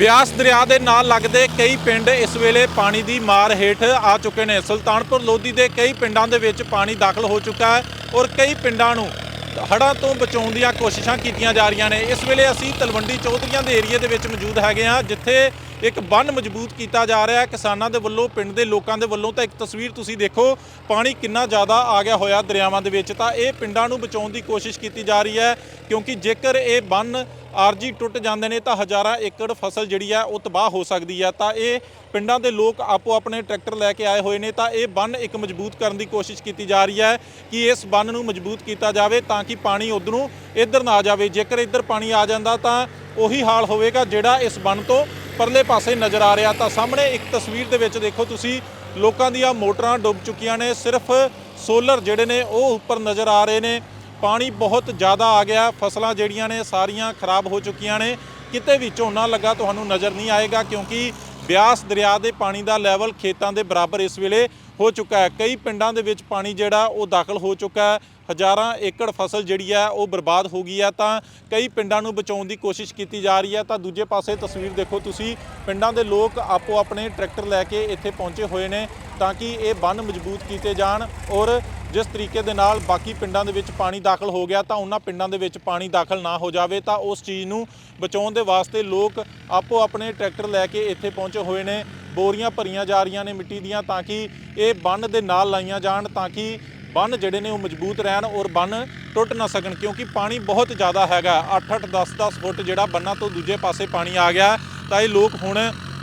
ਬਿਆਸ ਦਰਿਆ ਦੇ ਨਾਲ ਲੱਗਦੇ ਕਈ ਪਿੰਡ ਇਸ ਵੇਲੇ ਪਾਣੀ ਦੀ ਮਾਰ ਹੇਠ ਆ ਚੁੱਕੇ ਨੇ। ਸੁਲਤਾਨਪੁਰ ਲੋਧੀ ਦੇ ਕਈ ਪਿੰਡਾਂ ਦੇ ਵਿੱਚ ਪਾਣੀ ਦਾਖਲ ਹੋ ਚੁੱਕਾ ਹੈ ਔਰ ਕਈ ਪਿੰਡਾਂ ਨੂੰ ਹੜ੍ਹਾਂ ਤੋਂ ਬਚਾਉਣ ਦੀਆਂ ਕੋਸ਼ਿਸ਼ਾਂ ਕੀਤੀਆਂ ਜਾ ਰਹੀਆਂ ਨੇ। ਇਸ ਵੇਲੇ ਅਸੀਂ ਤਲਵੰਡੀ ਚੌਧਰੀਆਂ ਦੇ ਏਰੀਏ ਦੇ ਵਿੱਚ ਮੌਜੂਦ ਹੈਗੇ ਹਾਂ, ਜਿੱਥੇ ਇੱਕ ਬੰਨ ਮਜ਼ਬੂਤ ਕੀਤਾ ਜਾ ਰਿਹਾ ਹੈ। ਕਿਸਾਨਾਂ ਦੇ ਵੱਲੋਂ, ਪਿੰਡ ਦੇ ਲੋਕਾਂ ਦੇ ਵੱਲੋਂ ਤਾਂ ਇੱਕ ਤਸਵੀਰ ਤੁਸੀਂ ਦੇਖੋ, ਪਾਣੀ ਕਿੰਨਾ ਜ਼ਿਆਦਾ ਆ ਗਿਆ ਹੋਇਆ ਦਰਿਆਵਾਂ ਦੇ ਵਿੱਚ। ਤਾਂ ਇਹ ਪਿੰਡਾਂ ਨੂੰ ਬਚਾਉਣ ਦੀ ਕੋਸ਼ਿਸ਼ ਕੀਤੀ ਜਾ ਰਹੀ ਹੈ, ਕਿਉਂਕਿ ਜੇਕਰ ਇਹ ਬੰਨ ਆਰਜੀ ਟੁੱਟ ਜਾਂਦੇ ਨੇ ਤਾਂ ਹਜ਼ਾਰਾਂ ਏਕੜ ਫਸਲ ਜਿਹੜੀ ਹੈ ਉਹ ਤਬਾਹ ਹੋ ਸਕਦੀ ਹੈ ਤਾਂ ਇਹ ਪਿੰਡਾਂ ਦੇ ਲੋਕ ਆਪੋ ਆਪਣੇ ਟਰੈਕਟਰ ਲੈ ਕੇ ਆਏ ਹੋਏ ਨੇ ਤਾਂ ਇਹ ਬੰਨ ਇੱਕ ਮਜ਼ਬੂਤ ਕਰਨ ਦੀ ਕੋਸ਼ਿਸ਼ ਕੀਤੀ ਜਾ ਰਹੀ ਹੈ ਕਿ ਇਸ ਬੰਨ ਨੂੰ ਮਜ਼ਬੂਤ ਕੀਤਾ ਜਾਵੇ ਤਾਂ ਕਿ ਪਾਣੀ ਉਧਰੋਂ ਇੱਧਰ ਨਾ ਆ ਜਾਵੇ। ਜੇਕਰ ਇੱਧਰ ਪਾਣੀ ਆ ਜਾਂਦਾ ਤਾਂ ਉਹੀ ਹਾਲ ਹੋਵੇਗਾ ਜਿਹੜਾ ਇਸ ਬੰਨ ਤੋਂ ਪਰਲੇ ਪਾਸੇ ਨਜ਼ਰ ਆ ਰਿਹਾ। ਤਾਂ ਸਾਹਮਣੇ ਇੱਕ ਤਸਵੀਰ ਦੇ ਵਿੱਚ ਦੇਖੋ ਤੁਸੀਂ, ਲੋਕਾਂ ਦੀਆਂ ਮੋਟਰਾਂ ਡੁੱਬ ਚੁੱਕੀਆਂ ਨੇ। ਸਿਰਫ ਸੋਲਰ ਜਿਹੜੇ ਨੇ ਉਹ ਉੱਪਰ ਨਜ਼ਰ ਆ ਰਹੇ ਨੇ। ਪਾਣੀ ਬਹੁਤ ਜ਼ਿਆਦਾ ਆ ਗਿਆ। ਫਸਲਾਂ ਜਿਹੜੀਆਂ ਨੇ ਸਾਰੀਆਂ ਖਰਾਬ ਹੋ ਚੁੱਕੀਆਂ ਨੇ। ਕਿਤੇ ਵੀ ਝੋਨਾ ਲੱਗਾ ਤੁਹਾਨੂੰ ਨਜ਼ਰ ਨਹੀਂ ਆਏਗਾ ਕਿਉਂਕਿ ਬਿਆਸ ਦਰਿਆ ਦੇ ਪਾਣੀ ਦਾ ਲੈਵਲ ਖੇਤਾਂ ਦੇ ਬਰਾਬਰ ਇਸ ਵੇਲੇ ਹੋ ਚੁੱਕਾ ਹੈ। ਕਈ ਪਿੰਡਾਂ ਦੇ ਵਿੱਚ ਪਾਣੀ ਜਿਹੜਾ ਉਹ ਦਾਖਲ ਹੋ ਚੁੱਕਾ ਹੈ। ਹਜ਼ਾਰਾਂ ਏਕੜ ਫਸਲ ਜਿਹੜੀ ਹੈ ਉਹ ਬਰਬਾਦ ਹੋ ਗਈ ਹੈ। ਤਾਂ ਕਈ ਪਿੰਡਾਂ ਨੂੰ ਬਚਾਉਣ ਦੀ ਕੋਸ਼ਿਸ਼ ਕੀਤੀ ਜਾ ਰਹੀ ਹੈ। ਤਾਂ ਦੂਜੇ ਪਾਸੇ ਤਸਵੀਰ ਦੇਖੋ ਤੁਸੀਂ। ਪਿੰਡਾਂ ਦੇ ਲੋਕ ਆਪੋ ਆਪਣੇ ਟਰੈਕਟਰ ਲੈ ਕੇ ਇੱਥੇ ਪਹੁੰਚੇ ਹੋਏ ਨੇ ਤਾਂ ਕਿ ਇਹ ਬੰਨ ਮਜ਼ਬੂਤ ਕੀਤੇ ਜਾਣ ਔਰ ਜਿਸ ਤਰੀਕੇ ਦੇ ਨਾਲ ਬਾਕੀ ਪਿੰਡਾਂ ਦੇ ਵਿੱਚ ਪਾਣੀ ਦਾਖਲ ਹੋ ਗਿਆ ਤਾਂ ਉਹਨਾਂ ਪਿੰਡਾਂ ਦੇ ਵਿੱਚ ਪਾਣੀ ਦਾਖਲ ਨਾ ਹੋ ਜਾਵੇ ਤਾਂ ਉਸ ਚੀਜ਼ ਨੂੰ ਬਚਾਉਣ ਦੇ ਵਾਸਤੇ ਲੋਕ ਆਪੋ ਆਪਣੇ ਟਰੈਕਟਰ ਲੈ ਕੇ ਇੱਥੇ ਪਹੁੰਚੇ ਹੋਏ ਨੇ। ਬੋਰੀਆਂ ਭਰੀਆਂ ਜਾ ਰਹੀਆਂ ਨੇ ਮਿੱਟੀ ਦੀਆਂ ਤਾਂ ਕਿ ਇਹ ਬੰਨ ਦੇ ਨਾਲ ਲਾਈਆਂ ਜਾਣ ਤਾਂ ਕਿ ਬੰਨ ਜਿਹੜੇ ਨੇ ਉਹ ਮਜ਼ਬੂਤ ਰਹਿਣ ਔਰ ਬੰਨ ਟੁੱਟ ਨਾ ਸਕਣ ਕਿਉਂਕਿ ਪਾਣੀ ਬਹੁਤ ਜ਼ਿਆਦਾ ਹੈਗਾ। 8-8 10-10 ਫੁੱਟ ਜਿਹੜਾ ਬੰਨਾਂ ਤੋਂ ਦੂਜੇ ਪਾਸੇ ਪਾਣੀ ਆ ਗਿਆ ਤਾਂ ਇਹ ਲੋਕ ਹੁਣ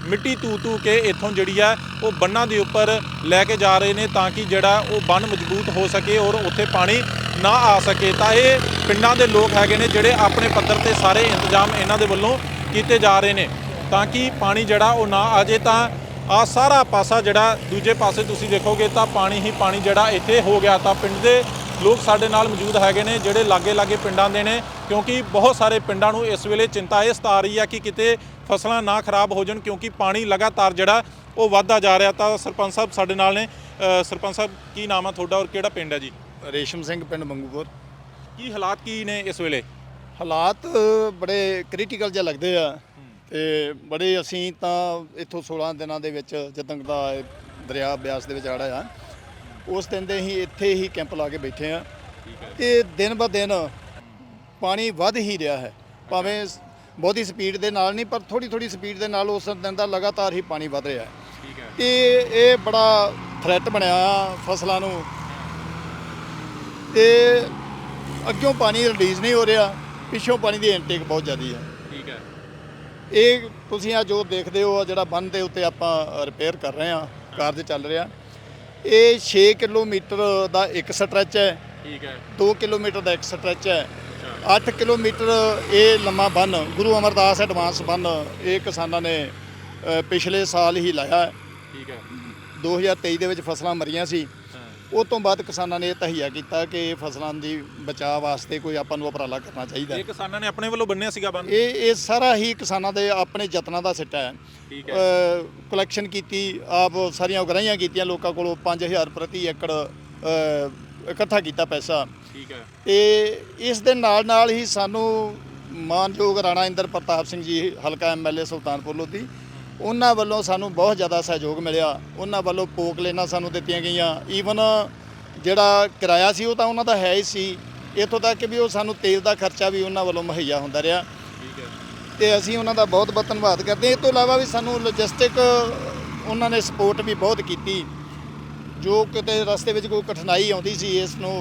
ਮਿੱਟੀ ਤੂ ਤੂ ਕੇ ਇੱਥੋਂ ਜਿਹੜੀ ਆ ਉਹ ਬੰਨਾਂ ਦੇ ਉੱਪਰ ਲੈ ਕੇ ਜਾ ਰਹੇ ਨੇ ਤਾਂ ਕਿ ਜਿਹੜਾ ਉਹ ਬੰਨ ਮਜ਼ਬੂਤ ਹੋ ਸਕੇ ਔਰ ਉੱਥੇ ਪਾਣੀ ਨਾ ਆ ਸਕੇ। ਤਾਂ ਇਹ ਪਿੰਡਾਂ ਦੇ ਲੋਕ ਹੈਗੇ ਨੇ ਜਿਹੜੇ ਆਪਣੇ ਪੱਧਰ ਤੇ ਸਾਰੇ ਇੰਤਜ਼ਾਮ ਇਹਨਾਂ ਦੇ ਵੱਲੋਂ ਕੀਤੇ ਜਾ ਰਹੇ ਨੇ। ਤਾਂ ਕਿ ਪਾਣੀ ਜਿਹੜਾ ਉਹ ਨਾ ਆ ਜੇ ਤਾਂ ਆ ਸਾਰਾ ਪਾਸਾ ਜਿਹੜਾ ਦੂਜੇ ਪਾਸੇ ਤੁਸੀਂ ਦੇਖੋਗੇ ਤਾਂ ਪਾਣੀ ਹੀ ਪਾਣੀ ਜਿਹੜਾ ਇੱਥੇ ਹੋ ਗਿਆ। ਤਾਂ ਪਿੰਡ ਦੇ ਲੋਕ ਸਾਡੇ ਨਾਲ ਮੌਜੂਦ ਹੈਗੇ ਨੇ ਜਿਹੜੇ ਲਾਗੇ ਲਾਗੇ ਪਿੰਡਾਂ ਦੇ ਨੇ ਕਿਉਂਕਿ ਬਹੁਤ ਸਾਰੇ ਪਿੰਡਾਂ ਨੂੰ ਇਸ ਵੇਲੇ ਚਿੰਤਾ ਇਹ ਸਤਾ ਰਹੀ ਹੈ ਕਿ ਕਿਤੇ ਫਸਲਾਂ ਨਾ ਖਰਾਬ ਹੋ ਜਾਣ ਕਿਉਂਕਿ ਪਾਣੀ ਲਗਾਤਾਰ ਜਿਹੜਾ ਉਹ ਵੱਧਦਾ ਜਾ ਰਿਹਾ। ਤਾਂ ਸਰਪੰਚ ਸਾਹਿਬ ਸਾਡੇ ਨਾਲ ਨੇ। ਸਰਪੰਚ ਸਾਹਿਬ ਕੀ ਨਾਮ ਹੈ ਤੁਹਾਡਾ ਔਰ ਕਿਹੜਾ ਪਿੰਡ ਹੈ ਜੀ? ਰੇਸ਼ਮ ਸਿੰਘ ਪਿੰਡ ਮੰਗੂਪੁਰ। ਕੀ ਹਾਲਾਤ ਕੀ ਨੇ ਇਸ ਵੇਲੇ? ਹਾਲਾਤ ਬੜੇ ਕ੍ਰਿਟੀਕਲ ਜਿਹਾ ਲੱਗਦੇ ਆ ਤੇ ਬੜੇ ਅਸੀਂ ਤਾਂ ਇੱਥੋਂ 16 ਦਿਨਾਂ ਦੇ ਵਿੱਚ ਜਦੋਂ ਦਾ ਦਰਿਆ ਬਿਆਸ ਦੇ ਵਿੱਚ ਆੜਾ ਆ। ਉਸ ਦਿਨ ਦੇ ਅਸੀਂ ਇੱਥੇ ਹੀ ਕੈਂਪ ਲਾ ਕੇ ਬੈਠੇ ਆ ਤੇ ਦਿਨ ਬ ਦਿਨ ਪਾਣੀ ਵੱਧ ਹੀ ਰਿਹਾ ਹੈ। ਭਾਵੇਂ ਬਹੁਤੀ ਸਪੀਡ ਦੇ ਨਾਲ ਨਹੀਂ ਪਰ ਥੋੜੀ ਥੋੜੀ ਸਪੀਡ ਦੇ ਨਾਲ ਉਸ ਦਿਨ ਦਾ ਲਗਾਤਾਰ ਹੀ ਪਾਣੀ ਵੱਧ ਰਿਹਾ ਹੈ। ਠੀਕ ਹੈ। ਤੇ ਇਹ ਬੜਾ ਥ੍ਰੈਟ ਬਣਿਆ ਫਸਲਾਂ ਨੂੰ। ਤੇ ਅੱਗਿਓਂ ਪਾਣੀ ਰਿਲੀਜ਼ ਨਹੀਂ ਹੋ ਰਿਹਾ ਪਿੱਛੋਂ ਪਾਣੀ ਦੀ ਇਨਟੇਕ ਬਹੁਤ ਜ਼ਿਆਦੀ ਹੈ। ਠੀਕ ਹੈ। ਇਹ ਤੁਸੀਂ ਆ ਜੋ ਦੇਖਦੇ ਹੋ ਜਿਹੜਾ ਬੰਨ ਦੇ ਉੱਤੇ ਆਪਾਂ ਰਿਪੇਅਰ ਕਰ ਰਹੇ ਆ ਕਾਰਜ ਚੱਲ ਰਿਹਾ। ਇਹ 6 ਕਿਲੋਮੀਟਰ ਦਾ ਇੱਕ ਸਟ੍ਰੈਚ ਹੈ। ਠੀਕ ਹੈ। 2 ਕਿਲੋਮੀਟਰ ਦਾ ਇੱਕ ਸਟ੍ਰੈਚ ਹੈ। 8 ਕਿਲੋਮੀਟਰ ਇਹ ਲੰਮਾ ਬੰਨ ਗੁਰੂ ਅਮਰਦਾਸ ਐਡਵਾਂਸ ਬੰਨ ਇਹ ਕਿਸਾਨਾਂ ਨੇ ਪਿਛਲੇ ਸਾਲ ਹੀ ਲਾਇਆ। ਹੈ। ਠੀਕ ਹੈ 2023 ਦੇ ਵਿੱਚ ਫਸਲਾਂ ਮਰੀਆਂ ਸੀ। ਉਹ ਤੋਂ ਬਾਅਦ ਕਿਸਾਨਾਂ ਨੇ ਇਹ ਤਹੀਆ ਕੀਤਾ ਕਿ ਇਹ ਫਸਲਾਂ ਦੀ ਬਚਾਅ ਵਾਸਤੇ ਕੋਈ ਆਪਾਂ ਨੂੰ ਉਪਰਾਲਾ ਕਰਨਾ ਚਾਹੀਦਾ ਹੈ। ਇਹ ਕਿਸਾਨਾਂ ਨੇ ਆਪਣੇ ਵੱਲੋਂ ਬੰਨਿਆ ਸੀਗਾ ਬੰਨ ਇਹ ਇਹ ਸਾਰਾ ਹੀ ਕਿਸਾਨਾਂ ਦੇ ਆਪਣੇ ਯਤਨਾਂ ਦਾ ਸਿੱਟਾ ਹੈ। ਠੀਕ ਕਲੈਕਸ਼ਨ ਕੀਤੀ ਆਪ ਸਾਰੀਆਂ ਉਗਰਾਹੀਆਂ ਕੀਤੀਆਂ ਲੋਕਾਂ ਕੋਲੋਂ 5000 ਪ੍ਰਤੀ ਏਕੜ ਅ, ਇਕੱਠਾ ਕੀਤਾ ਪੈਸਾ। ਠੀਕ ਹੈ। ਤੇ ਇਸ ਦੇ ਨਾਲ ਨਾਲ ਹੀ ਸਾਨੂੰ ਮਾਨਯੋਗ ਰਾਣਾ ਇੰਦਰ ਪ੍ਰਤਾਪ ਸਿੰਘ ਜੀ ਹਲਕਾ ਐਮਐਲਏ ਸੁਲਤਾਨਪੁਰ ਲੋਧੀ ਉਹਨਾਂ ਵੱਲੋਂ ਸਾਨੂੰ ਬਹੁਤ ਜ਼ਿਆਦਾ ਸਹਿਯੋਗ ਮਿਲਿਆ। ਉਹਨਾਂ ਵੱਲੋਂ ਪੋਕ ਲੈਣਾ ਸਾਨੂੰ ਦਿੱਤੀਆਂ ਗਈਆਂ। ਈਵਨ ਜਿਹੜਾ ਕਿਰਾਇਆ ਸੀ ਉਹ ਤਾਂ ਉਹਨਾਂ ਦਾ ਹੈ ਹੀ ਸੀ। ਇੱਥੋਂ ਤੱਕ ਵੀ ਉਹ ਸਾਨੂੰ ਤੇਲ ਦਾ ਖਰਚਾ ਵੀ ਉਹਨਾਂ ਵੱਲੋਂ ਮੁਹੱਈਆ ਹੁੰਦਾ ਰਿਹਾ। ਠੀਕ ਹੈ ਤੇ ਅਸੀਂ ਉਹਨਾਂ ਦਾ ਬਹੁਤ ਬਹੁਤ ਧੰਨਵਾਦ ਕਰਦੇ ਹਾਂ। ਇਸ ਤੋਂ ਇਲਾਵਾ ਵੀ ਸਾਨੂੰ ਲੌਜਿਸਟਿਕ ਉਹਨਾਂ ਨੇ ਸਪੋਰਟ ਵੀ ਬਹੁਤ ਕੀਤੀ। ਜੋ ਕਿਤੇ ਰਸਤੇ ਵਿੱਚ ਕੋਈ ਕਠਿਨਾਈ ਆਉਂਦੀ ਸੀ ਇਸ ਨੂੰ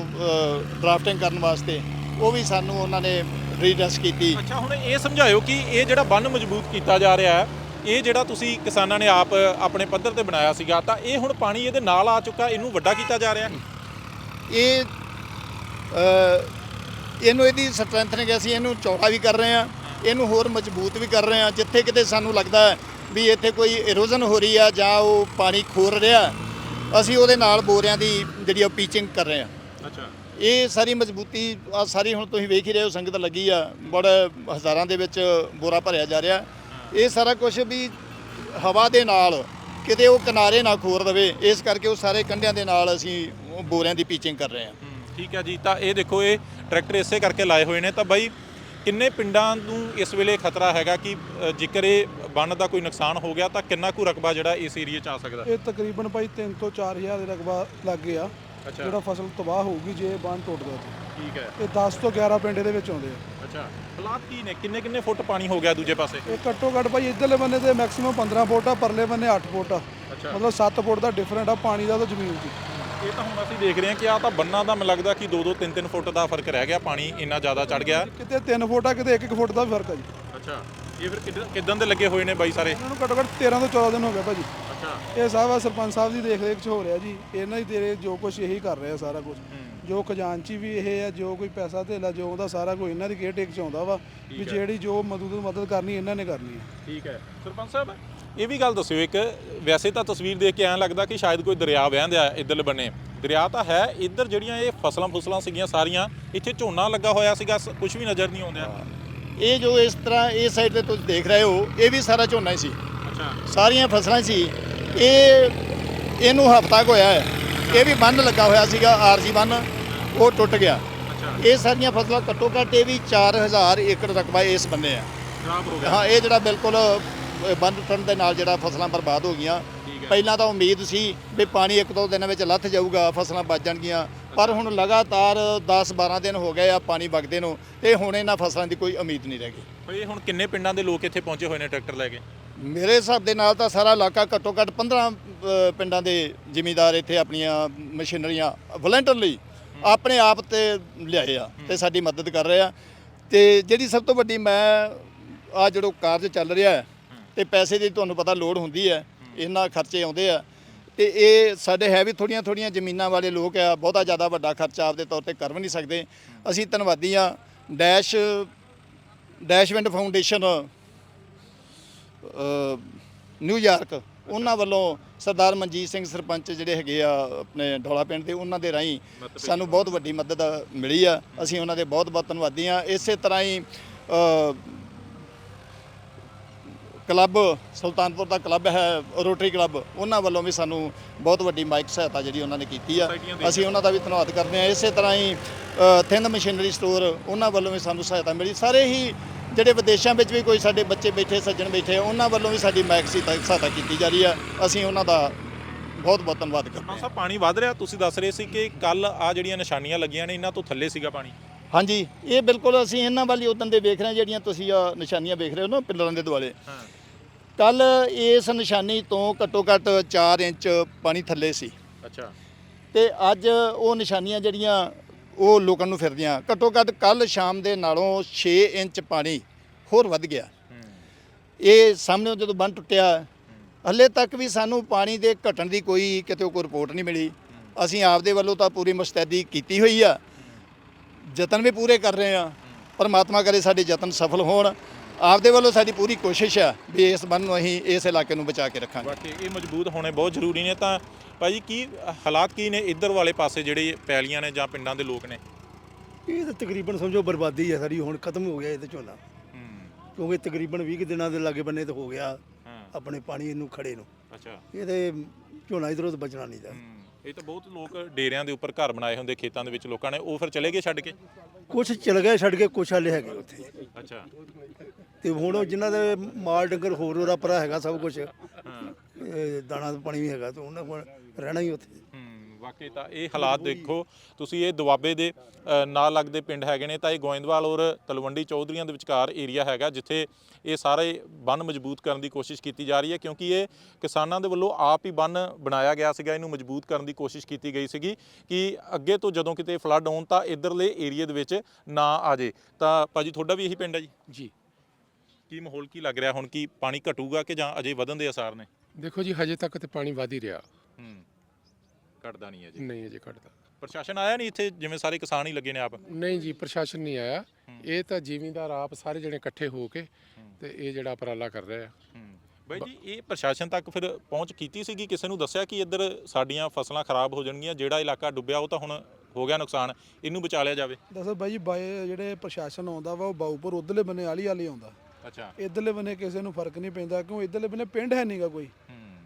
ਡਰਾਫਟਿੰਗ ਕਰਨ ਵਾਸਤੇ ਉਹ ਵੀ ਸਾਨੂੰ ਉਹਨਾਂ ਨੇ ਰੀਡਸ ਕੀਤੀ। ਅੱਛਾ ਹੁਣ ਇਹ ਸਮਝਾਇਓ ਕਿ ਇਹ ਜਿਹੜਾ ਬੰਨ ਮਜ਼ਬੂਤ ਕੀਤਾ ਜਾ ਰਿਹਾ ਹੈ ਇਹ ਜਿਹੜਾ ਤੁਸੀਂ ਕਿਸਾਨਾਂ ਨੇ ਆਪ ਆਪਣੇ ਪੱਧਰ ਤੇ ਬਣਾਇਆ ਸੀਗਾ ਤਾਂ ਇਹ ਹੁਣ ਪਾਣੀ ਇਹਦੇ ਨਾਲ ਆ ਚੁੱਕਾ ਇਹਨੂੰ ਵੱਡਾ ਕੀਤਾ ਜਾ ਰਿਹਾ? ਇਹ ਇਹਨੂੰ ਇਹਦੀ ਸਟਰੈਂਥਨਿੰਗ ਅਸੀਂ ਇਹਨੂੰ ਚੌੜਾ ਵੀ ਕਰ ਰਹੇ ਹਾਂ ਇਹਨੂੰ ਹੋਰ ਮਜ਼ਬੂਤ ਵੀ ਕਰ ਰਹੇ ਹਾਂ ਜਿੱਥੇ ਕਿਤੇ ਸਾਨੂੰ ਲੱਗਦਾ ਹੈ ਵੀ ਇੱਥੇ ਕੋਈ ਇਰੋਜ਼ਨ ਹੋ ਰਹੀ ਆ ਜਾਂ ਉਹ ਪਾਣੀ ਖੋਰ ਰਿਹਾ ਅਸੀਂ ਉਹਦੇ ਨਾਲ ਬੋਰਿਆਂ ਦੀ ਜਿਹੜੀ ਉਹ ਪੀਚਿੰਗ ਕਰ ਰਹੇ ਹਾਂ। ਅੱਛਾ। ਇਹ ਸਾਰੀ ਮਜ਼ਬੂਤੀ ਆ ਸਾਰੀ ਹੁਣ ਤੁਸੀਂ ਵੇਖ ਹੀ ਰਹੇ ਹੋ ਸੰਗਤ ਲੱਗੀ ਆ ਬੜੇ ਹਜ਼ਾਰਾਂ ਦੇ ਵਿੱਚ ਬੋਰਾ ਭਰਿਆ ਜਾ ਰਿਹਾ। ਇਹ ਸਾਰਾ ਕੁਝ ਵੀ ਹਵਾ ਦੇ ਨਾਲ ਕਿਤੇ ਉਹ ਕਿਨਾਰੇ ਨਾ ਖੋਰ ਦਵੇ ਇਸ ਕਰਕੇ ਉਹ ਸਾਰੇ ਕੰਢਿਆਂ ਦੇ ਨਾਲ ਅਸੀਂ ਉਹ ਬੋਰਿਆਂ ਦੀ ਪੀਚਿੰਗ ਕਰ ਰਹੇ ਹਾਂ। ਠੀਕ ਹੈ ਜੀ ਤਾਂ ਇਹ ਦੇਖੋ ਇਹ ਟਰੈਕਟਰ ਇਸੇ ਕਰਕੇ ਲਾਏ ਹੋਏ ਨੇ ਤਾਂ ਬਾਈ ਕਿੰਨੇ ਪਿੰਡਾਂ ਨੂੰ ਇਸ ਵੇਲੇ ਖਤਰਾ ਹੈਗਾ ਕਿ ਜੇਕਰ ਇਹ ਬੰਨ ਦਾ ਕੋਈ ਨੁਕਸਾਨ ਹੋ ਗਿਆ ਤਾਂ ਕਿੰਨਾ ਕੁ ਰਕਬਾ ਜਿਹੜਾ ਇਸ ਏਰੀਏ 'ਚ ਆ ਸਕਦਾ? ਇਹ ਤਕਰੀਬਨ ਭਾਈ 3 ਤੋਂ 4000 ਦੇ ਰਕਬਾ ਲੱਗ ਗਿਆ ਜਿਹੜਾ ਫਸਲ ਤਬਾਹ ਹੋਊਗੀ ਜੇ ਇਹ ਬੰਨ ਟੁੱਟਦਾ ਤੇ ਠੀਕ ਹੈ। ਇਹ 10 ਤੋਂ 11 ਪਿੰਡ ਦੇ ਵਿੱਚ ਆਉਂਦੇ ਆ। ਅੱਛਾ ਹਾਲਾਤ ਕੀ ਨੇ? ਕਿੰਨੇ ਕਿੰਨੇ ਫੁੱਟ ਪਾਣੀ ਹੋ ਗਿਆ ਦੂਜੇ ਪਾਸੇ? ਇਹ ਘੱਟੋ ਘੱਟ ਭਾਈ ਇਧਰਲੇ ਬੰਨੇ ਤੇ ਮੈਕਸਿਮਮ 15 ਫੁੱਟ ਆ ਪਰਲੇ ਬੰਨੇ 8 ਫੁੱਟ ਆ। ਅੱਛਾ। ਮਤਲਬ 7 ਫੁੱਟ ਦਾ ਡਿਫਰੈਂਟ ਆ ਪਾਣੀ ਦਾ ਤੇ ਜ਼ਮੀਨ ਦੀ। ਇਹ ਤਾਂ ਹੁਣ ਅਸੀਂ ਦੇਖ ਰਹੇ ਹਾਂ ਕਿ ਆ ਤਾਂ ਬੰਨਾਂ ਦਾ ਮੈਨੂੰ ਲੱਗਦਾ ਕਿ 2-2 3-3 ਫੁੱਟ ਦਾ ਫ਼ਰਕ ਰਹਿ ਗਿਆ ਪਾਣੀ ਇੰਨਾ ਜ਼ਿਆਦਾ ਚੜ ਗਿਆ। ਕਿਤੇ 3 ਫੁੱਟ ਆ ਕਿਤੇ 1-1 ਫੁੱਟ ਦਾ ਵੀ ਫ਼ਰਕ ਆ ਜੀ। ਅੱਛਾ ਇਹ ਫਿਰ ਕਿੱਦਾਂ ਕਿੱਦਾਂ ਦੇ ਲੱਗੇ ਹੋਏ ਨੇ ਬਾਈ ਸਾਰੇ? ਇਹਨਾਂ ਨੂੰ ਘੱਟੋ ਘੱਟ 13 ਤੋਂ 14 ਦਿਨ ਹੋ ਗਏ ਭਾਜੀ। ਅੱਛਾ। ਇਹ ਸਾਹਿਬ ਆ ਸਰਪੰਚ ਸਾਹਿਬ ਦੀ ਦੇਖ ਰੇਖ ਚ ਹੋ ਰਿਹਾ ਜੀ। ਇਹਨਾਂ ਦੀ ਤੇਰੇ ਜੋ ਕੁਝ ਇਹੀ ਕਰ ਰਿਹਾ ਸਾਰਾ ਕੁਝ ਜੋ ਖਜ਼ਾਨਚੀ ਵੀ ਇਹ ਆ ਜੋ ਕੋਈ ਪੈਸਾ ਧੇਲਾ ਜੋ ਉਹਦਾ ਸਾਰਾ ਕੋਈ ਇਹਨਾਂ ਦੀ ਕੇਅਰ ਟੇਕ ਚ ਆਉਂਦਾ ਵਾ ਵੀ ਜਿਹੜੀ ਜੋ ਮਦਦ ਮਦਦ ਕਰਨੀ ਇਹਨਾਂ ਨੇ ਕਰਨੀ ਹੈ। ਠੀਕ ਹੈ। ਸਰਪੰਚ ਸਾਹਿਬ? ਇਹ ਵੀ ਗੱਲ ਦੱਸਿਓ ਇੱਕ ਵੈਸੇ ਤਾਂ ਤਸਵੀਰ ਦੇਖ ਕੇ ਐਂ ਲੱਗਦਾ ਕਿ ਸ਼ਾਇਦ ਕੋਈ ਦਰਿਆ ਵਹਿੰਦਿਆ ਇੱਧਰਲੇ ਬੰਨੇ। ਦਰਿਆ ਤਾਂ ਹੈ ਇੱਧਰ ਜਿਹੜੀਆਂ ਇਹ ਫਸਲਾਂ ਫੁਸਲਾਂ ਸੀਗੀਆਂ ਸਾਰੀਆਂ ਇੱਥੇ ਝੋਨਾ ਲੱਗਾ ਹੋਇਆ ਸੀਗਾ ਕੁਝ ਵੀ ਨਜ਼ਰ ਨਹੀਂ ਆਉਂਦਿਆ। ਇਹ ਜੋ ਇਸ ਤਰ੍ਹਾਂ ਇਹ ਸਾਈਡ ਤੇ ਤੁਸੀਂ ਦੇਖ ਰਹੇ ਹੋ ਇਹ ਵੀ ਸਾਰਾ ਝੋਨਾ ਹੀ ਸੀ। ਅੱਛਾ। ਸਾਰੀਆਂ ਫਸਲਾਂ ਸੀ। ਇਹ ਇਹਨੂੰ ਹਫ਼ਤਾ ਕੁ ਹੋਇਆ ਹੈ। ਇਹ ਵੀ ਬੰਨ ਲੱਗਾ ਹੋਇਆ ਸੀਗਾ ਆਰਜੀ ਬੰਨ। ਉਹ ਟੁੱਟ ਗਿਆ। ਇਹ ਸਾਰੀਆਂ ਫਸਲਾਂ ਘੱਟੋ ਘੱਟ ਇਹ ਵੀ 4000 ਏਕੜ ਰਕਬਾ ਇਸ ਬੰਨੇ ਆ। ਖਰਾਬ ਹੋ ਗਿਆ। ਹਾਂ ਇਹ ਜਿਹੜਾ ਬਿਲਕੁਲ ਬੰਨ ਟੁੱਟਣ ਦੇ ਨਾਲ ਜਿਹੜਾ ਫਸਲਾਂ ਬਰਬਾਦ ਹੋ ਗਈਆਂ। ਪਹਿਲਾਂ ਤਾਂ ਉਮੀਦ ਸੀ ਵੀ ਪਾਣੀ ਇੱਕ ਦੋ ਦਿਨਾਂ ਵਿੱਚ ਲੱਥ ਜਾਊਗਾ ਫਸਲਾਂ ਬਚ ਜਾਣਗੀਆਂ। ਪਰ ਹੁਣ ਲਗਾਤਾਰ 10 12 ਦਿਨ ਹੋ ਗਏ ਆ ਪਾਣੀ ਵਗਦੇ ਨੂੰ ਤੇ ਹੁਣ ਇਹਨਾਂ ਫਸਲਾਂ ਦੀ ਕੋਈ ਉਮੀਦ ਨਹੀਂ ਰਹਿ ਗਈ। ਬਈ ਹੁਣ ਕਿੰਨੇ ਪਿੰਡਾਂ ਦੇ ਲੋਕ ਇੱਥੇ ਪਹੁੰਚੇ ਹੋਏ ਨੇ ਟਰੈਕਟਰ ਲੈ ਕੇ? ਮੇਰੇ ਹਿਸਾਬ ਦੇ ਨਾਲ ਤਾਂ ਸਾਰਾ ਇਲਾਕਾ ਘੱਟੋ ਘੱਟ 15 ਅ, ਪਿੰਡਾਂ ਦੇ ਜ਼ਿਮੀਂਦਾਰ ਇੱਥੇ ਆਪਣੀਆਂ ਮਸ਼ੀਨਰੀਆਂ ਵਲੰਟਰਲੀ ਆਪਣੇ ਆਪ ਤੇ ਲਿਆਏ ਆ ਤੇ ਸਾਡੀ ਮਦਦ ਕਰ ਰਹੇ ਆ। ਤੇ ਜਿਹੜੀ ਸਭ ਤੋਂ ਵੱਡੀ ਮੈਂ ਆ ਜਿਹੜੋ ਕਾਰਜ ਚੱਲ ਰਿਹਾ ਹੈ ਤੇ ਪੈਸੇ ਦੀ ਤੁਹਾਨੂੰ ਪਤਾ ਲੋੜ ਹੁੰਦੀ ਹੈ ਇਹਨਾਂ ਖਰਚੇ ਆਉਂਦੇ ਆ। ਤੇ ਇਹ ਸਾਡੇ ਹੈ ਵੀ ਥੋੜੀਆਂ ਥੋੜੀਆਂ ਜ਼ਮੀਨਾਂ ਵਾਲੇ ਲੋਕ ਆ, ਬਹੁਤਾ ਜ਼ਿਆਦਾ ਵੱਡਾ ਖਰਚਾ ਆਪਦੇ ਤੌਰ ਤੇ ਕਰ ਵੀ ਨਹੀਂ ਸਕਦੇ। ਅਸੀਂ ਧੰਨਵਾਦੀ ਆ ਡੈਸ਼ ਡੈਸ਼ਵਿੰਡ ਫਾਊਂਡੇਸ਼ਨ ਨਿਊਯਾਰਕ ਉਹਨਾਂ ਵੱਲੋਂ ਸਰਦਾਰ ਮਨਜੀਤ ਸਿੰਘ ਸਰਪੰਚ ਜਿਹੜੇ ਹੈਗੇ ਆ ਆਪਣੇ ਢੋਲਾ ਪਿੰਡ ਦੇ ਉਹਨਾਂ ਦੇ ਰਾਹੀਂ ਸਾਨੂੰ ਬਹੁਤ ਵੱਡੀ ਮਦਦ ਮਿਲੀ ਆ। ਅਸੀਂ ਉਹਨਾਂ ਦੇ ਬਹੁਤ ਬਹੁਤ ਧੰਨਵਾਦੀ ਆ ਇਸੇ ਤਰ੍ਹਾਂ ਹੀ ਕਲੱਬ ਸੁਲਤਾਨਪੁਰ ਦਾ ਕਲੱਬ ਹੈ ਰੋਟਰੀ ਕਲੱਬ ਉਹਨਾਂ ਵੱਲੋਂ ਵੀ ਸਾਨੂੰ ਬਹੁਤ ਵੱਡੀ ਮਾਈਕ ਸਹਾਇਤਾ ਜਿਹੜੀ ਉਹਨਾਂ ਨੇ ਕੀਤੀ ਆ। ਅਸੀਂ ਉਹਨਾਂ ਦਾ ਵੀ ਧੰਨਵਾਦ ਕਰਦੇ ਹਾਂ। ਇਸੇ ਤਰ੍ਹਾਂ ਹੀ ਥਿੰਦ ਮਸ਼ੀਨਰੀ ਸਟੋਰ ਉਹਨਾਂ ਵੱਲੋਂ ਵੀ ਸਾਨੂੰ ਸਹਾਇਤਾ ਮਿਲੀ। ਸਾਰੇ ਹੀ ਜਿਹੜੇ ਵਿਦੇਸ਼ਾਂ ਵਿੱਚ ਵੀ ਕੋਈ ਸਾਡੇ ਬੱਚੇ ਬੈਠੇ ਸੱਜਣ ਬੈਠੇ ਆ, ਉਹਨਾਂ ਵੱਲੋਂ ਵੀ ਸਾਡੀ ਮਾਈਕ ਸਹਾਇਤਾ ਸਹਾਇਤਾ ਕੀਤੀ ਜਾ ਰਹੀ ਆ। ਅਸੀਂ ਉਹਨਾਂ ਦਾ ਬਹੁਤ ਬਹੁਤ ਧੰਨਵਾਦ ਕਰਦੇ ਹਾਂ ਸਾਹਿਬ ਪਾਣੀ ਵੱਧ ਰਿਹਾ। ਤੁਸੀਂ ਦੱਸ ਰਹੇ ਸੀ ਕਿ ਕੱਲ ਆ ਜਿਹੜੀਆਂ ਨਿਸ਼ਾਨੀਆਂ ਲੱਗੀਆਂ ਨੇ ਇਹਨਾਂ ਤੋਂ ਥੱਲੇ ਸੀਗਾ ਪਾਣੀ। ਹਾਂਜੀ ਇਹ ਬਿਲਕੁਲ ਅਸੀਂ ਇਹਨਾਂ ਵੱਲ ਉਦੋਂ ਦੇ ਵੇਖ ਰਹੇ ਹਾਂ ਜਿਹੜੀਆਂ ਤੁਸੀਂ ਆਹ ਨਿਸ਼ਾਨੀਆਂ ਵੇਖ ਰਹੇ ਹੋ ਨਾ ਪਿੱਲਰਾਂ ਦੇ ਦੁਆਲੇ। ਹਾਂ। ਕੱਲ ਇਸ ਨਿਸ਼ਾਨੀ ਤੋਂ ਘੱਟੋ ਘੱਟ 4 ਇੰਚ ਪਾਣੀ ਥੱਲੇ ਸੀ। ਅੱਛਾ। ਤੇ ਅੱਜ ਉਹ ਨਿਸ਼ਾਨੀਆਂ ਜਿਹੜੀਆਂ ਉਹ ਲੋਕਾਂ ਨੂੰ ਫਿਰਦੀਆਂ। ਘੱਟੋ ਘੱਟ ਕੱਲ ਸ਼ਾਮ ਦੇ ਨਾਲੋਂ 6 ਇੰਚ ਪਾਣੀ ਹੋਰ ਵੱਧ ਗਿਆ। ਇਹ ਸਾਹਮਣੇ ਜਦੋਂ ਬੰਨ ਟੁੱਟਿਆ ਹੱਲੇ ਤੱਕ ਵੀ ਸਾਨੂੰ ਪਾਣੀ ਦੇ ਘਟਣ ਦੀ ਕੋਈ ਕਿਤੇ ਕੋਈ ਰਿਪੋਰਟ ਨਹੀਂ ਮਿਲੀ। ਅਸੀਂ ਆਪਦੇ ਵੱਲੋਂ ਤਾਂ ਪੂਰੀ ਮੁਸਤੈਦੀ ਕੀਤੀ ਹੋਈ ਆ। ਯਤਨ ਵੀ ਪੂਰੇ ਕਰ ਰਹੇ ਆ। ਪਰਮਾਤਮਾ ਕਰੇ ਸਾਡੇ ਯਤਨ ਸਫਲ ਹੋਣ। ਆਪਦੇ ਵੱਲੋਂ ਸਾਡੀ ਪੂਰੀ ਕੋਸ਼ਿਸ਼ ਆ ਵੀ ਇਸ ਬੰਨ ਨੂੰ ਅਸੀਂ ਇਸ ਇਲਾਕੇ ਨੂੰ ਬਚਾ ਕੇ ਰੱਖਾਂਗੇ। ਬਾਕੀ ਇਹ ਮਜ਼ਬੂਤ ਹੋਣੇ ਬਹੁਤ ਜ਼ਰੂਰੀ ਨੇ। ਤਾਂ ਭਾਜੀ ਕੀ ਹਾਲਾਤ ਕੀ ਨੇ ਇੱਧਰ ਵਾਲੇ ਪਾਸੇ ਜਿਹੜੇ ਪੈਲੀਆਂ ਨੇ ਜਾਂ ਪਿੰਡਾਂ ਦੇ ਲੋਕ ਨੇ? ਇਹ ਤਾਂ ਤਕਰੀਬਨ ਸਮਝੋ ਬਰਬਾਦੀ ਹੈ ਸਾਰੀ ਹੁਣ ਖਤਮ ਹੋ ਗਿਆ ਇਹ ਤੇ ਝੋਨਾ। ਹੂੰ। ਕਿਉਂਕਿ ਤਕਰੀਬਨ 20 ਕੁ ਦਿਨਾਂ ਦੇ ਲਾਗੇ ਬੰਨੇ ਤੇ ਹੋ ਗਿਆ ਆਪਣੇ ਪਾਣੀ ਇਹਨੂੰ ਖੜੇ ਨੂੰ। ਅੱਛਾ। ਇਹ ਤੇ ਝੋਨਾ ਇਧਰੋਂ ਤੋਂ ਬਚਣਾ ਨਹੀਂ ਦਾ। ਹੂੰ। ਇਹ ਤਾਂ ਬਹੁਤ ਲੋਕ ਡੇਰਿਆਂ ਦੇ ਉੱਪਰ ਘਰ ਬਣਾਏ ਹੁੰਦੇ ਖੇਤਾਂ ਦੇ ਵਿੱਚ ਲੋਕਾਂ ਨੇ। ਉਹ ਫਿਰ ਚਲੇ ਗਏ ਛੱਡ ਕੇ? ਕੁਝ ਚਲ ਗਏ ਛੱਡ ਕੇ ਕੁਛ ਹਾਲੇ ਹੈਗੇ ਉੱਥੇ। ਅੱਛਾ। ਤੇ ਹੁਣ ਉਹ ਜਿਨ੍ਹਾਂ ਦੇ ਮਾਲ ਡੰਗਰ ਹੋਰ ਹੋਰਾ ਪਰਾ ਹੈਗਾ ਸਭ ਕੁਝ ਹਾਂ। ਦਾਣਾ ਪਾਣੀ ਵੀ ਹੈਗਾ ਤੇ ਉਹਨਾਂ ਕੋਲ ਰਹਿਣਾ ਹੀ ਉੱਥੇ। ਹੂੰ ਵਾਕਈ ਤਾਂ ਇਹ ਹਾਲਾਤ ਦੇਖੋ ਤੁਸੀਂ ਇਹ ਦੁਆਬੇ ਦੇ ਨਾਲ ਲੱਗਦੇ ਪਿੰਡ ਹੈਗੇ ਨੇ ਤਾਂ ਇਹ ਗੋਇੰਦਵਾਲ ਔਰ ਤਲਵੰਡੀ ਚੌਧਰੀਆਂ ਦੇ ਵਿਚਕਾਰ ਏਰੀਆ ਹੈਗਾ ਜਿੱਥੇ ਇਹ ਸਾਰੇ ਬੰਨ ਮਜ਼ਬੂਤ ਕਰਨ ਦੀ ਕੋਸ਼ਿਸ਼ ਕੀਤੀ ਜਾ ਰਹੀ ਹੈ ਕਿਉਂਕਿ ਇਹ ਕਿਸਾਨਾਂ ਦੇ ਵੱਲੋਂ ਆਪ ਹੀ ਬੰਨ ਬਣਾਇਆ ਗਿਆ ਸੀਗਾ ਇਹਨੂੰ ਮਜ਼ਬੂਤ ਕਰਨ ਦੀ ਕੋਸ਼ਿਸ਼ ਕੀਤੀ ਗਈ ਸੀਗੀ ਕਿ ਅੱਗੇ ਤੋਂ ਜਦੋਂ ਕਿਤੇ ਫਲੱਡ ਆਉਣ ਤਾਂ ਇਧਰਲੇ ਏਰੀਆ ਦੇ ਵਿੱਚ ਨਾ ਆ ਜੇ ਤਾਂ ਭਾਜੀ ਤੁਹਾਡਾ ਵੀ ਇਹੀ ਪਿੰਡ ਹੈ ਜੀ? ਜੀ। ਕੀ ਮਾਹੌਲ ਕੀ ਲੱਗ ਰਿਹਾ? ਹੁਣ ਕੀ ਪਾਣੀ ਘਟੂਗਾ ਕਿ ਜਾਂ ਅਜੇ ਵਧਣ ਦੇ ਅਸਾਰ ਨੇ? ਦੇਖੋ ਜੀ ਹਜੇ ਤੱਕ ਤੇ ਪਾਣੀ ਵਧ ਹੀ ਰਿਹਾ। ਹੂੰ ਘਟਦਾ ਨਹੀਂ ਹੈ ਜੀ। ਨਹੀਂ ਅਜੇ ਘਟਦਾ। ਪ੍ਰਸ਼ਾਸਨ ਆਇਆ ਨਹੀਂ ਇੱਥੇ ਜਿਵੇਂ ਸਾਰੇ ਕਿਸਾਨ ਹੀ ਲੱਗੇ ਨੇ ਆਪ? ਨਹੀਂ ਜੀ ਪ੍ਰਸ਼ਾਸਨ ਨਹੀਂ ਆਇਆ। ਇਹ ਤਾਂ ਜ਼ਿਮੀਂਦਾਰ ਆਪ ਸਾਰੇ ਜਣੇ ਇਕੱਠੇ ਹੋ ਕੇ ਤੇ ਇਹ ਜਿਹੜਾ ਉਪਰਾਲਾ ਕਰ ਰਹੇ ਆ। ਹੂੰ। ਬਾਈ ਜੀ ਇਹ ਪ੍ਰਸ਼ਾਸਨ ਤੱਕ ਫਿਰ ਪਹੁੰਚ ਕੀਤੀ ਸੀਗੀ? ਕਿਸੇ ਨੂੰ ਦੱਸਿਆ ਕਿ ਇੱਧਰ ਸਾਡੀਆਂ ਫਸਲਾਂ ਖਰਾਬ ਹੋ ਜਾਣਗੀਆਂ ਜਿਹੜਾ ਇਲਾਕਾ ਡੁੱਬਿਆ ਉਹ ਤਾਂ ਹੁਣ ਹੋ ਗਿਆ ਨੁਕਸਾਨ ਇਹਨੂੰ ਬਚਾ ਲਿਆ ਜਾਵੇ? ਦੱਸੋ ਬਾਈ ਜੀ ਬਾਏ ਜਿਹੜੇ ਪ੍ਰਸ਼ਾਸਨ ਆਉਂਦਾ ਵਾ ਉਹ ਬਾਊਪੁਰ ਉਧਰਲੇ ਬੰਨੇ ਆਲੀ ਆਲੀ ਆਉਂਦਾ। ਅੱਛਾ। ਇਧਰਲੇ ਬੰਨੇ ਕਿਸੇ ਨੂੰ ਫ਼ਰਕ ਨਹੀਂ ਪੈਂਦਾ ਕਿਉਂ ਇਧਰਲੇ ਬੰਨੇ ਪਿੰਡ ਹੈ ਨਹੀਂਗਾ ਕੋਈ।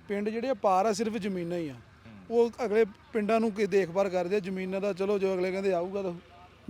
ਪਿੰਡ ਜਿਹੜੇ ਪਾਰ ਆ ਸਿਰਫ ਜ਼ਮੀਨਾਂ ਹੀ ਆ। ਉਹ ਅਗਲੇ ਪਿੰਡਾਂ ਨੂੰ ਕੀ ਦੇਖਭਾਲ ਕਰਦੇ ਆ ਜ਼ਮੀਨਾਂ ਦਾ ਚਲੋ ਜੋ ਅਗਲੇ ਕਹਿੰਦੇ ਆਊਗਾ ਤਾਂ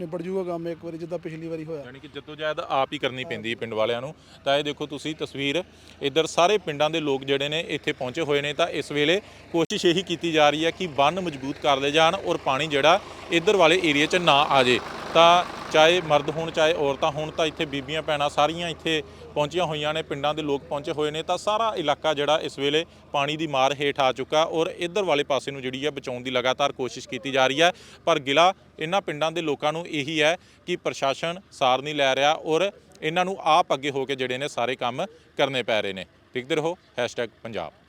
ਨਿਬੜ ਜੂਗਾ ਕੰਮ ਇੱਕ ਵਾਰੀ ਜਿੱਦਾਂ ਪਿਛਲੀ ਵਾਰੀ ਹੋਇਆ। ਯਾਨੀ ਕਿ ਜਦੋਜਹਿਦ ਆਪ ਹੀ ਕਰਨੀ ਪੈਂਦੀ ਹੈ ਪਿੰਡ ਵਾਲਿਆਂ ਨੂੰ ਤਾਂ ਇਹ ਦੇਖੋ ਤੁਸੀਂ ਤਸਵੀਰ ਇੱਧਰ ਸਾਰੇ ਪਿੰਡਾਂ ਦੇ ਲੋਕ ਜਿਹੜੇ ਨੇ ਇੱਥੇ ਪਹੁੰਚੇ ਹੋਏ ਨੇ ਤਾਂ ਇਸ ਵੇਲੇ ਕੋਸ਼ਿਸ਼ ਇਹੀ ਕੀਤੀ ਜਾ ਰਹੀ ਹੈ ਕਿ ਬੰਨ ਮਜ਼ਬੂਤ ਕਰ ਲਏ ਜਾਣ ਔਰ ਪਾਣੀ ਜਿਹੜਾ ਇੱਧਰ ਵਾਲੇ ਏਰੀਆ 'ਚ ਨਾ ਆ ਜੇ ਤਾਂ ਚਾਹੇ ਮਰਦ ਹੋਣ, ਚਾਹੇ ਔਰਤਾਂ ਹੋਣ, ਤਾਂ ਇੱਥੇ ਬੀਬੀਆਂ, ਭੈਣਾਂ ਸਾਰੀਆਂ ਇੱਥੇ ਪਹੁੰਚੀਆਂ ਹੋਈਆਂ ਨੇ, ਪਿੰਡਾਂ ਦੇ ਲੋਕ ਪਹੁੰਚੇ ਹੋਏ ਨੇ, ਤਾਂ ਸਾਰਾ ਇਲਾਕਾ ਜਿਹੜਾ ਇਸ ਵੇਲੇ ਪਾਣੀ ਦੀ ਮਾਰ ਹੇਠ ਆ ਚੁੱਕਾ ਔਰ ਇੱਧਰ ਵਾਲੇ ਪਾਸੇ ਨੂੰ ਜਿਹੜੀ ਹੈ ਬਚਾਉਣ ਦੀ ਲਗਾਤਾਰ ਕੋਸ਼ਿਸ਼ ਕੀਤੀ ਜਾ ਰਹੀ ਹੈ। ਪਰ ਗਿਲਾ ਇਹਨਾਂ ਪਿੰਡਾਂ ਦੇ ਲੋਕਾਂ ਨੂੰ ਇਹੀ ਹੈ ਕਿ ਪ੍ਰਸ਼ਾਸਨ ਸਾਰ ਨਹੀਂ ਲੈ ਰਿਹਾ ਔਰ ਇਹਨਾਂ ਨੂੰ ਆਪ ਅੱਗੇ ਹੋ ਕੇ ਜਿਹੜੇ ਨੇ ਸਾਰੇ ਕੰਮ ਕਰਨੇ ਪੈ ਰਹੇ ਨੇ। ਦੇਖਦੇ ਰਹੋ #ਪੰਜਾਬ।